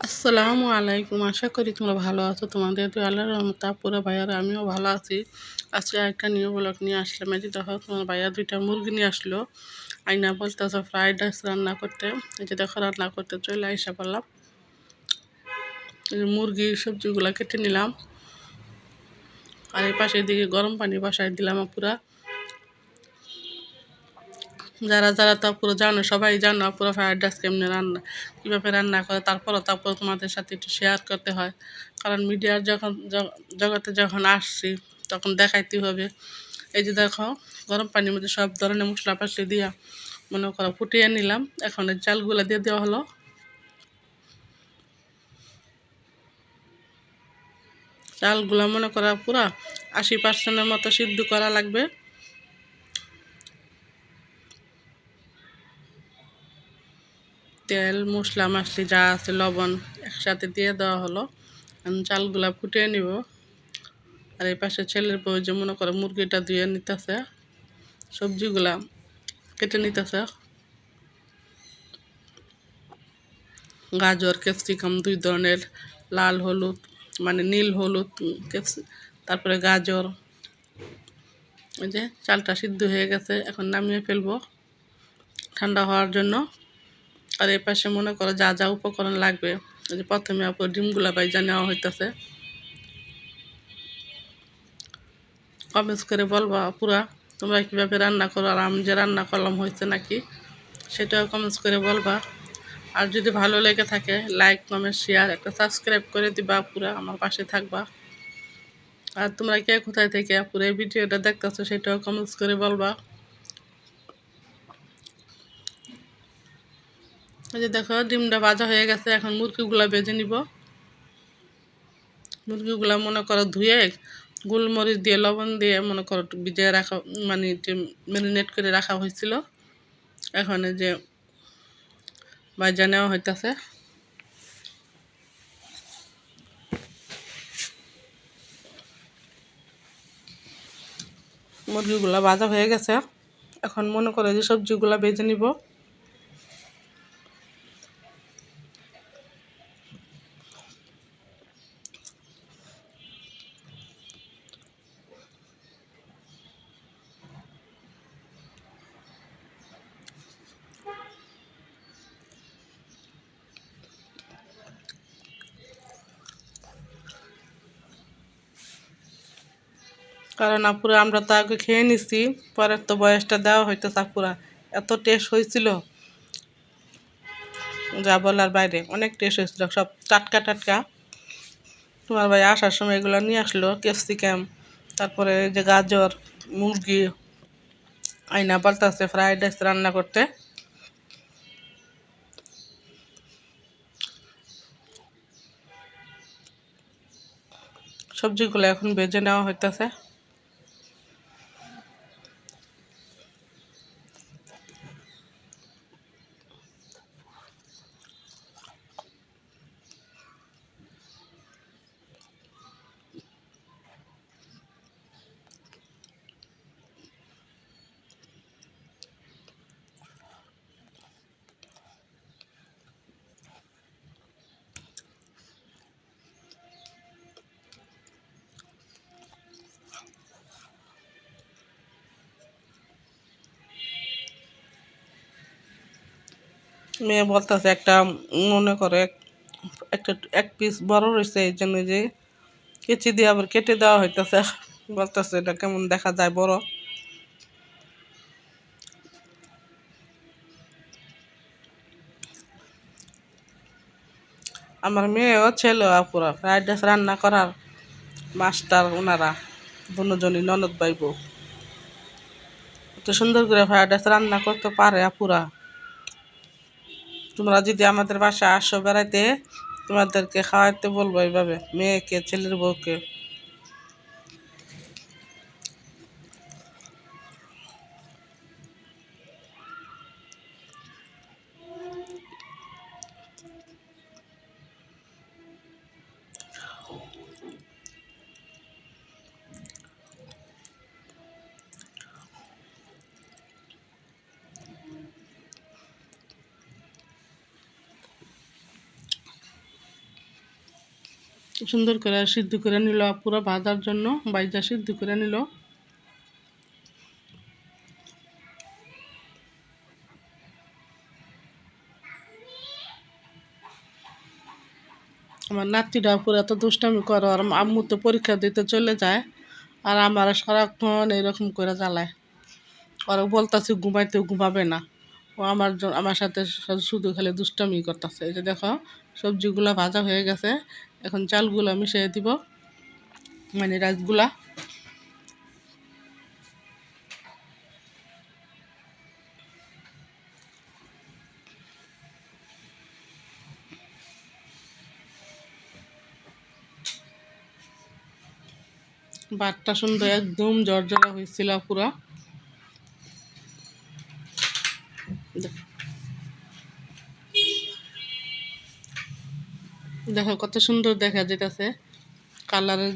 আসসালামু আলাইকুম। আশা করি তোমরা ভালো আছো। তোমাদের তো আল্লাহর রহমত পুরো ভাইয়ারা আমিও ভালো আছি। আজকে একটা নিউ ব্লগ নিয়ে আসলাম। এই যে দেখো, তোমার ভাইয়া দুইটা মুরগি নিয়ে আসলো। আইনা বলতেছে ফ্রাইড রাইস রান্না করতে। এই যে দেখো, রান্না করতে চলে আইসা পারলাম মুরগি সবজিগুলো কেটে নিলাম। আর এই পাশের দিকে গরম পানি বসাই দিলাম পুরা যারা যারা তা পুরো জানো, সবাই জানো পুরো ফ্রায়েড রাইস কেমনি রান্না, কীভাবে রান্না করে, তারপরও তারপর তোমাদের সাথে একটু শেয়ার করতে হয়। কারণ মিডিয়ার যখন জগতে যখন আসছি, তখন দেখাইতে হবে। এই যে দেখো, গরম পানির মধ্যে সব ধরনের মশলা পাশে দিয়া মনে করো ফুটিয়ে নিলাম। এখন এই চালগুলো দিয়ে দেওয়া হলো। চালগুলো মনে করা পুরা আশি পার্সেন্টের মতো সিদ্ধ করা লাগবে। তেল মশলা মাছলি যা আছে, লবণ একসাথে দিয়ে দেওয়া হলো। চালগুলা ফুটিয়ে নিব। আর এই পাশে ছেলের বউ যে মনে করে মুরগিটা ধুয়ে নিতেছে, সবজিগুলা কেটে নিতেছে। গাজর, ক্যাপসিকাম দুই ধরনের, লাল হলুদ মানে নীল হলুদ তারপরে গাজর। এই যে চালটা সিদ্ধ হয়ে গেছে, এখন নামিয়ে ফেলব। ঠান্ডা হওয়ার জন্য আর এই পাশে মনে করো যা যা উপকরণ লাগবে যে প্রথমে আপনার ডিমগুলা বাইজা নেওয়া হইতেছে। কমেন্টস করে বলবা পুরা তোমরা কীভাবে রান্না করো আর আমি যে রান্না করলাম হয়েছে নাকি? সেটাও কমেন্টস করে বলবা। আর যদি ভালো লেগে থাকে লাইক কমেন্ট শেয়ার একটা সাবস্ক্রাইব করে দিবা পুরা আমার পাশে থাকবা। আর তোমরা কে কোথায় থেকে পুরো এই ভিডিওটা দেখতেছো সেটাও কমেন্টস করে বলবা। এই যে দেখো, ডিমটা ভাজা হয়ে গেছে। এখন মুরগিগুলো বেজে নিব। মুরগিগুলো মনে করো ধুয়ে গোলমরিচ দিয়ে, লবণ দিয়ে মনে করো ভিজিয়ে রাখা মানে ম্যারিনেট করে রাখা হয়েছিল। এখন যে ভাজা নেওয়া হইতেছে। মুরগিগুলো ভাজা হয়ে গেছে। এখন মনে করে যে সবজিগুলো বেজে নিব। কারণ আপুরা আমরা তো আগে খেয়ে নিছি, পরের তো বয়সটা দেওয়া হইতো আপুরা। এত টেস্ট হয়েছিল যা বলার বাইরে, অনেক টেস্ট হয়েছিল সব টাটকা টাটকা। তোমার ভাই আসার সময় এগুলো নিয়ে আসলো ক্যাপসিকাম তারপরে যে গাজর, মুরগি, আইনা বলতেছে ফ্রাইড রাইস রান্না করতে। সবজিগুলো এখন বেজে নেওয়া হইতেছে। মেয়ে বলতেছে একটা, মনে করে একটা, এক পিস বড় রয়েছে এই জন্য যে কেচি দিয়ে আবার কেটে দেওয়া হইতেছে। বলতেছে এটা কেমন দেখা যায় বড়। আমার মেয়েও ছিল পুরো ফ্রাইড রাইস রান্না করার মাস্টার ওনারা দুজনই ননদ বাইব এত সুন্দর করে ফ্রাইড রাইস রান্না করতে পারে আপুরা। তোমরা যদি আমাদের বাসায় আসো বেড়াইতে তোমাদেরকে খাওয়াইতে বলব এইভাবে মেয়েকে ছেলের বউকে। সুন্দর করে সিদ্ধ করে নিল পুরো ভাজার জন্য, বাইজা সিদ্ধ করে নিল। আমার নাতিটা পুরো এত দুষ্টামি করে, আর আম্মু তো পরীক্ষা দিতে চলে যায়, আর আমার সারাক্ষণ এরকম করে জ্বালায়। আর বলতাছি, ঘুমাইতে ঘুমাবে না। ও আমার আমার সাথে শুধু খালি দুষ্টামি করতেছে। এই যে দেখো, সবজিগুলো ভাজা হয়ে গেছে। এখন চালগুলো মিশিয়ে দিব মানে রাইসগুলা। ভাতটা সুন্দর একদম জর্জরা হয়েছিল পুরা। দেখো কত সুন্দর দেখা যেতেছে কালারের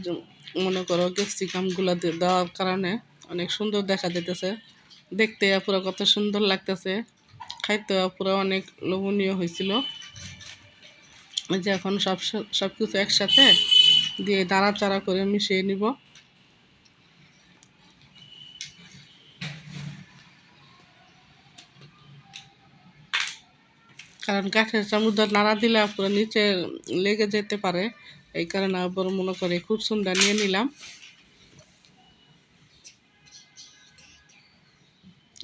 মনে করো ক্যাপসিকামগুলো দেওয়ার কারণে অনেক সুন্দর দেখা যেতেছে দেখতে পুরো কত সুন্দর লাগতেছে। খাইতে পুরো অনেক লোভনীয় হয়েছিল যে এখন সব সব কিছু একসাথে দিয়ে দাঁড়া চাড়া করে মিশিয়ে নিব। কারণ কাঠের চামচ নাড়া দিলে পুরো নিচে লেগে যেতে পারে। এই কারণে আবার মনে করে খুব সুন্দর নিয়ে নিলাম।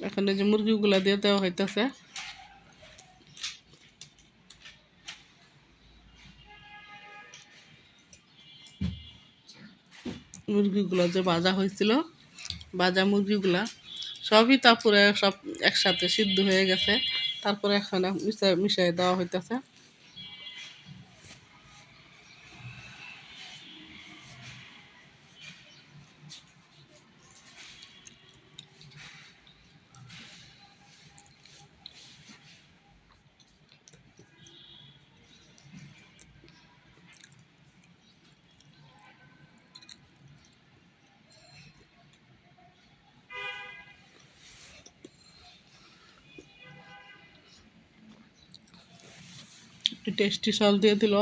এখন এই যে মুরগিগুলা দিয়ে দেওয়া হইতেছে। মুরগিগুলো যে ভাজা হয়েছিল ভাজা মুরগিগুলা, সবই তারপরে সব একসাথে সিদ্ধ হয়ে গেছে। তারপরে এখানে মিশাই দেওয়া হইতেছে। একটু টেস্টি সল দিয়ে দিল।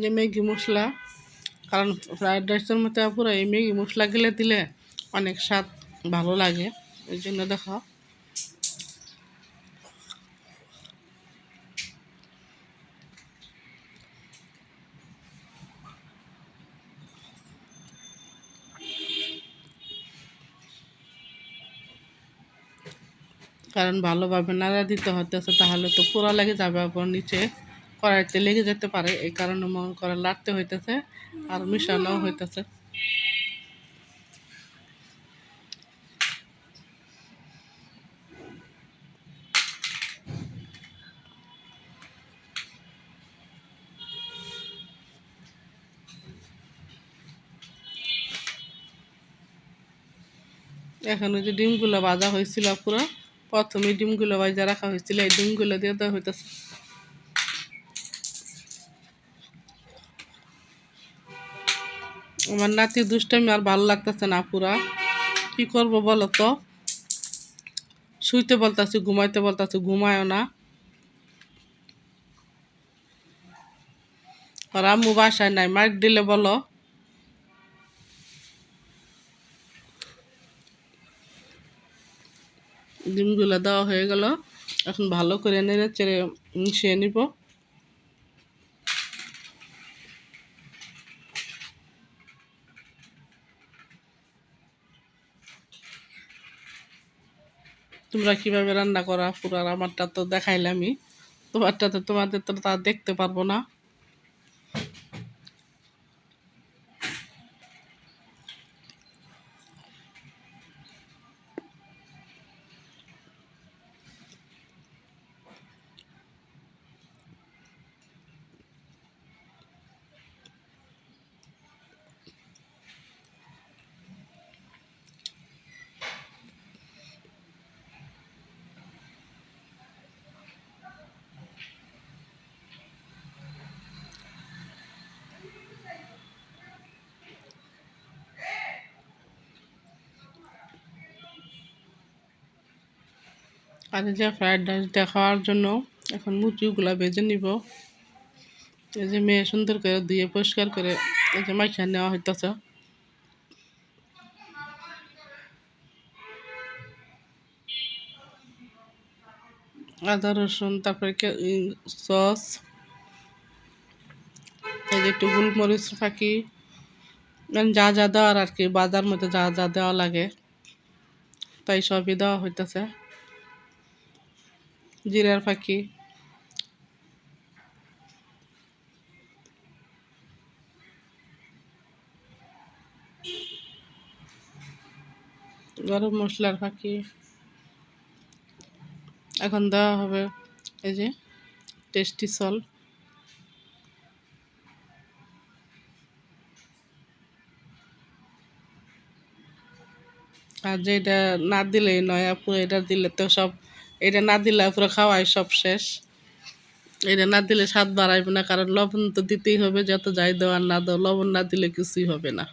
যে ম্যাগি মশলা, কারণ ফ্রায়েড রাইসের মধ্যে পুরো এই ম্যাগি মশলা গেলে দিলে অনেক স্বাদ ভালো লাগে। এই জন্য দেখো। কারণ ভালোভাবে নাড়া দিতে হতেছে তাহলে তো পোড়া লেগে যাবে আবার নিচে। কড়াইতে লেগে যেতে পারে, এই কারণে মন করে লাড়তে হইতেছে আর মিশানো হইতেছে। এখন ওই যে ডিমগুলো ভাজা হয়েছিল পুরো প্রথমে ডিমগুলো ভাজা রাখা হয়েছিল, এই ডিমগুলো দিয়ে দেওয়া হইতেছে। আমার নাতি দুষ্টামি আর ভালো লাগতেছে না পুরা। কি করব বলো তো? শুইতে বলতাছি, ঘুমাইতে বলতাছি, ঘুমায়ও না। আর আম্মু বাসায় নাই, মাইক দিলে বলো। ডিমগুলো দেওয়া হয়ে গেল। এখন ভালো করে নেড়ে চেড়ে মিশিয়ে নিব। তোমরা কীভাবে রান্না করা পুরো আমারটা তো দেখাইলামই। তোমারটা তো তোমাদের তো তা দেখতে পারব না। আর এই যে ফ্রাইড রাইসটা খাওয়ার জন্য এখন মুরগিগুলা ভেজে নিব। এই যে মেয়ে সুন্দর করে ধুয়ে পরিষ্কার করে এই যে মাইখা নেওয়া হইতেছে। আদা, রসুন, তারপরে সস, এই যে একটু গোলমরিচ ফাঁকি। মানে যা যা দেওয়ার আর কি, বাজার মধ্যে যা যা দেওয়া লাগে, তাই সবই দেওয়া হইতেছে। জিরার ফাঁকি। গরম মশলার ফাঁকি। এখন দেওয়া হবে এই যে টেস্টি সল আর যেটা না দিলেই নয়, আপু, এটা দিলে তো সব এটা না দিলে পুরো খাওয়াই সব শেষ। এটা না দিলে স্বাদ বাড়াইবে না, কারণ লবণ তো দিতেই হবে, যত যাই দেওয়ার না দাও, লবণ না দিলে কিছুই হবে না।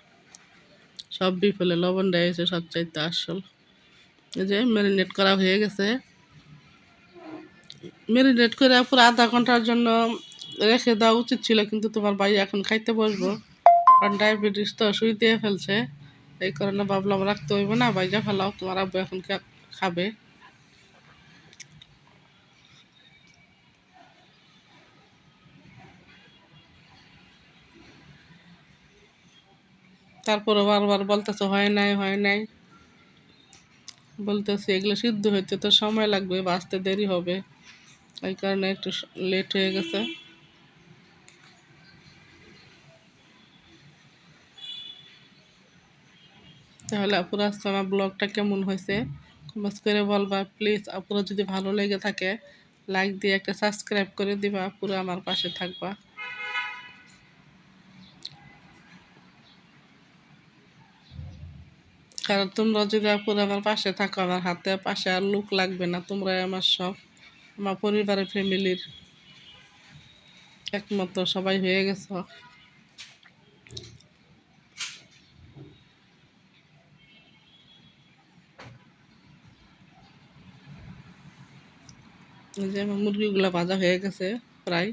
সব বিফলে লবণটা এসে সবচাইতে আসল। এই যে ম্যারিনেট করা হয়ে গেছে। ম্যারিনেট করে পুরো আধা ঘণ্টার জন্য রেখে দেওয়া উচিত ছিল, কিন্তু তোমার ভাই এখন খাইতে বসবো। কারণ ডায়াবেটিস তো শুই দিয়ে ফেলছে। এই কারণে ভাবলাম রাখতে হইব না বাইজা ফেলাও, তোমার আব্বু এখন খাবে। তারপরে বারবার বলতেছে, হয় নাই হয় নাই। বলতেছি, এগুলো সিদ্ধ হইতে তো সময় লাগবে, বাঁচতে দেরি হবে। এই কারণে একটু লেট হয়ে গেছে। তাহলে আপুরা আজকে আমার ব্লগটা কেমন হয়েছে? কমেন্টস করে বলবা। প্লিজ আপুরা যদি ভালো লেগে থাকে লাইক দিয়ে একটা সাবস্ক্রাইব করে দিবা। পুরো আমার পাশে থাকবা। কারণ তোমরা যদি আমার পাশে থাকো, আমার হাতে পাশে আর লোক লাগবে না, তোমরাই আমার সব, আমার পরিবারের ফ্যামিলির একমাত্র সবাই হয়ে গেছ। যে আমার মুরগিগুলো ভাজা হয়ে গেছে প্রায়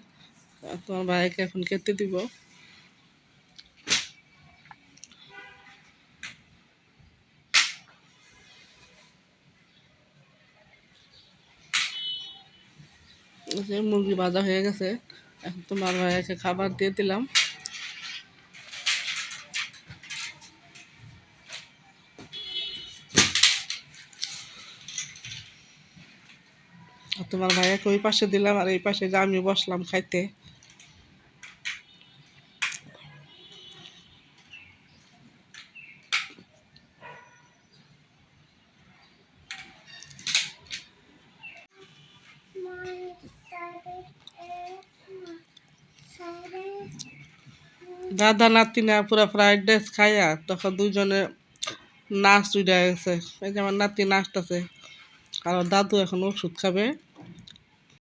তোমার ভাইকে এখন খেতে দিব। যে মুরগি ভাজা হয়ে গেছে। এখন তোমার ভাইকে খাবার দিয়ে দিলাম। তোমার ভাইয়াকে ওই পাশে দিলাম, আর এই পাশে যে আমি বসলাম খাইতে। দাদা নাতিনা পুরো ফ্রাইড রাইস খাইয়া তখন দুজনে নাচ উঠে গেছে এই যে আমার নাতি নাচতেছে। আর দাদু এখন ওষুধ খাবে।